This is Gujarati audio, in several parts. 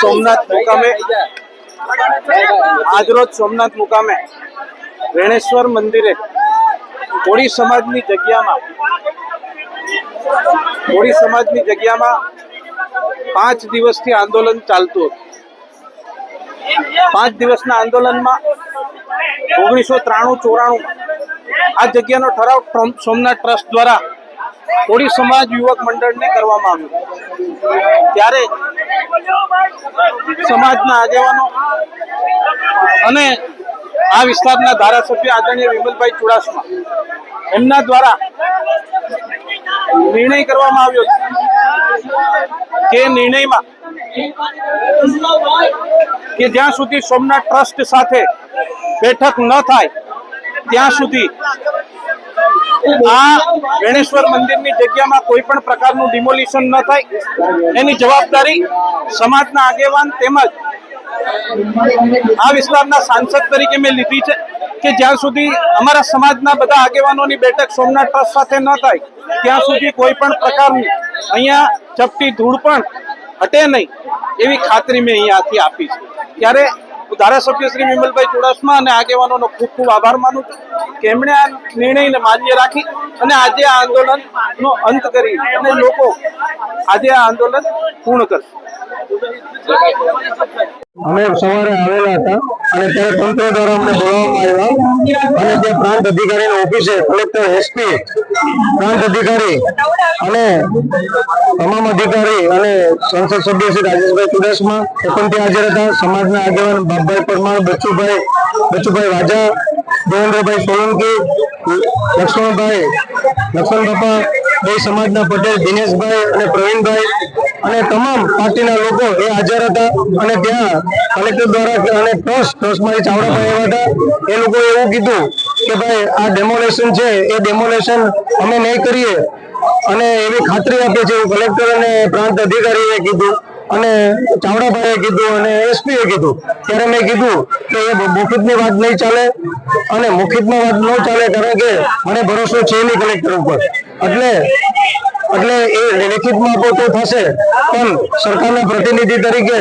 સોમનાથ મુકામે, આજરોજ સોમનાથ મુકામે વેણેશ્વર મંદિરે કોળી સમાજની જગ્યામાં, કોળી સમાજની જગ્યામાં પાંચ દિવસથી આંદોલન ચાલતું હતું. પાંચ દિવસના આંદોલનમાં ઓગણીસો ત્રાણું ચોરાણું આ જગ્યાનો ઠરાવ સોમનાથ ટ્રસ્ટ દ્વારા કોળી સમાજ યુવક મંડળને કરવામાં આવ્યું. ત્યારે સમાજના આગેવાનો અને આ વિસ્તારના ધારાસભ્ય આદરણીય વિમલભાઈ ચુડાસમા, એમના દ્વારા નિર્ણય કરવામાં આવ્યો કે નિર્ણયમાં કે જ્યાં સુધી સોમનાથ ટ્રસ્ટ સાથે બેઠક ન થાય, ત્યાં સુધી આ ગણેશ્વર મંદિરની જગ્યામાં કોઈ પણ પ્રકારનું ડિમોલિશન ન થાય. એની જવાબદારી સમાજના આગેવાન તેમજ આ વિસ્તારના સાંસદ તરીકે મેં લીધી છે કે જ્યાં સુધી અમારા સમાજના બધા આગેવાનોની બેઠક સોમનાથ ટ્રસ્ટ સાથે ન થાય, ત્યાં સુધી કોઈ પણ પ્રકારની અહીંયા ચપટી ધૂળ પણ હટે નહીં એવી ખાતરી મેં અહીંયાથી આપી છે. ત્યારે ધારાસભ્ય શ્રી વિમલભાઈ ચુડાસમા અને આગેવાનોનો ખૂબ ખૂબ આભાર માનું છું કે એમણે આ નિર્ણયને માન્ય રાખી અને આજે આ આંદોલનનો અંત કરી અને લોકો આજે આ આંદોલન પૂર્ણ કરશે. અમે સવારે આવેલા હતા અને ત્યારે તંત્ર દ્વારા અમને બોલાવવામાં આવ્યા અને જે પ્રાંત અધિકારીની ઓફિસે, કલેક્ટર, એસપી, પ્રાંત અધિકારી અને તમામ અધિકારી અને સંસદ સભ્ય શ્રી રાજેશભાઈ ચુડાસમા પણ ત્યાં હાજર હતા. સમાજના આગેવાન બાપભાઈ પરમાર, બચુભાઈ બચ્ચુભાઈ વાજા, દેવેન્દ્રભાઈ સોલંકી, લક્ષ્મણભાઈ, લક્ષ્મણ બાપા, બે સમાજના પટેલ, દિનેશભાઈ અને પ્રવીણભાઈ અને તમામ પાર્ટીના લોકો એ હાજર હતા અને ત્યાં કલેક્ટર દ્વારા અને ટ્રસ્ટ, ટ્રસ્ટમાંથી ચાવડાભાઈ આવ્યા હતા. એ લોકોએ એવું કીધું કે ભાઈ, આ ડેમોલેશન છે, એ ડેમોલેશન અમે નહીં કરીએ. અને એવી ખાતરી આપે છે કલેક્ટર અને પ્રાંત અધિકારીએ કીધું અને ચાવડાભાઈએ કીધું અને એસપીએ કીધું. ત્યારે મેં કીધું કે એ મુખિતની વાત નહીં ચાલે અને મુખિતની વાત ન ચાલે કારણ કે મને ભરોસો છે નહીં કલેક્ટર ઉપર. એટલે એટલે એ લેખિતમાં તો થશે. પણ સરકારના પ્રતિનિધિ તરીકે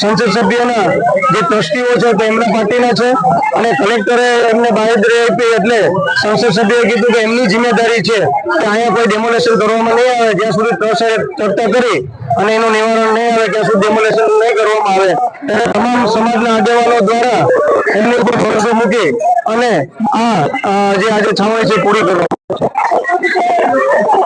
સંસદ સભ્યોના જે ટ્રસ્ટીઓ છે તે એમના પાર્ટીના છે અને કલેક્ટરે એમને બાહેદરી આપી એટલે સંસદ સભ્યોએ કીધું કે એમની જિમ્મેદારી છે કે અહીંયા કોઈ ડેમોલેશન કરવામાં નહીં આવે, જ્યાં સુધી ટ્રસ્ટ ચર્ચા કરી અને એનું નિવારણ નહીં આવે, ત્યાં સુધી ડેમોલેશન નહીં કરવામાં આવે. ત્યારે તમામ સમાજના આગેવાનો દ્વારા એમની ઉપર ભરોસો મૂકી અને આ જે આજે છાવણી છે પૂરી કરવા. Thank you.